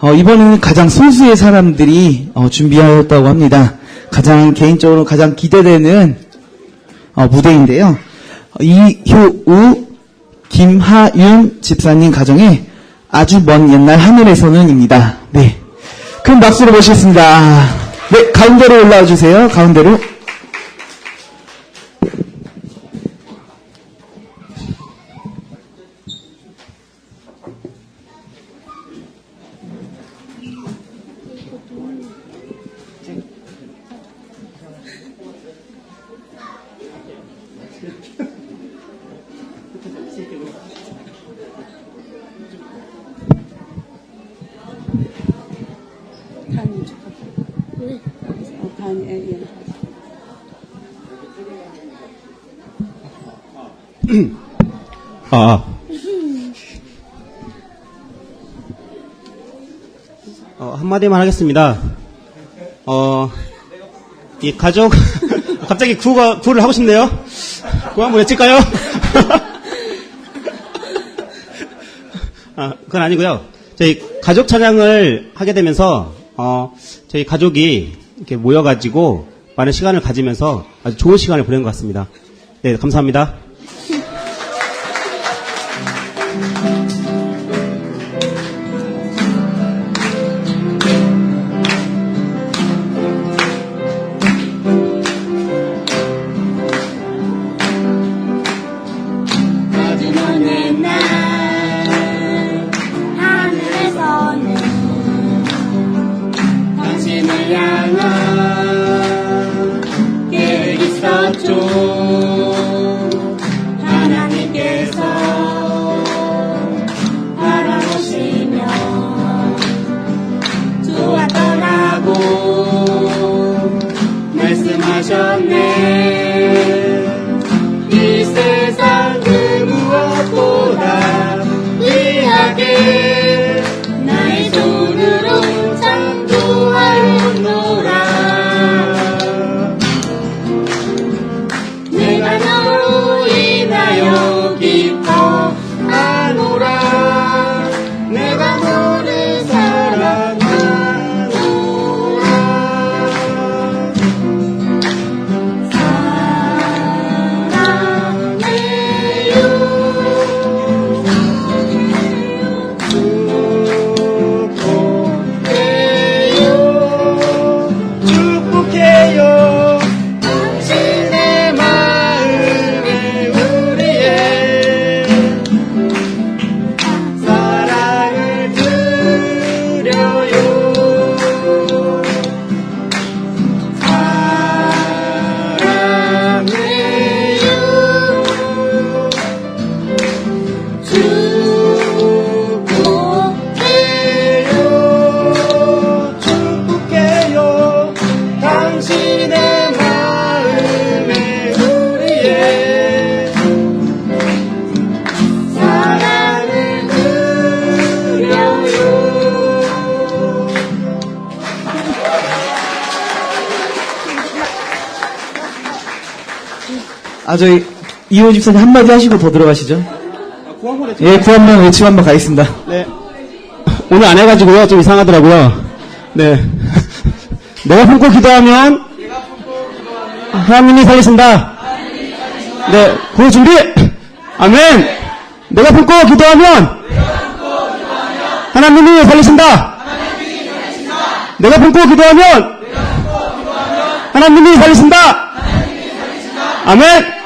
어, 이번에는 가장 소수의 사람들이 어, 준비하였다고 합니다. 가장 개인적으로 가장 기대되는 어, 무대인데요. 어, 이효우, 김하윤 집사님 가정의 아주 먼 옛날 하늘에서는입니다. 네. 큰 박수로 모시겠습니다. 네, 가운데로 올라와 주세요. 가운데로. 아, 아. 어, 한마디만 하겠습니다. 어, 이 가족, 갑자기 구가, 구를 하고 싶네요. 구 한번 외칠까요? 아, 그건 아니고요. 저희 가족 찬양을 하게 되면서, 어, 저희 가족이 이렇게 모여가지고 많은 시간을 가지면서 아주 좋은 시간을 보낸 것 같습니다. 네, 감사합니다. Amen. 아, 저희 이호 집사님 한마디 하시고 더 들어가시죠. 예, 구 한번 외치고 한번 가겠습니다. 네. 오늘 안 해가지고요. 좀 이상하더라고요. 네. 내가 품고 기도하면 하나님이 살리신다. 네. 구호 준비. 아멘. 내가 품고 기도하면 하나님이 살리신다. 내가 품고 기도하면 하나님이 살리신다. 아멘.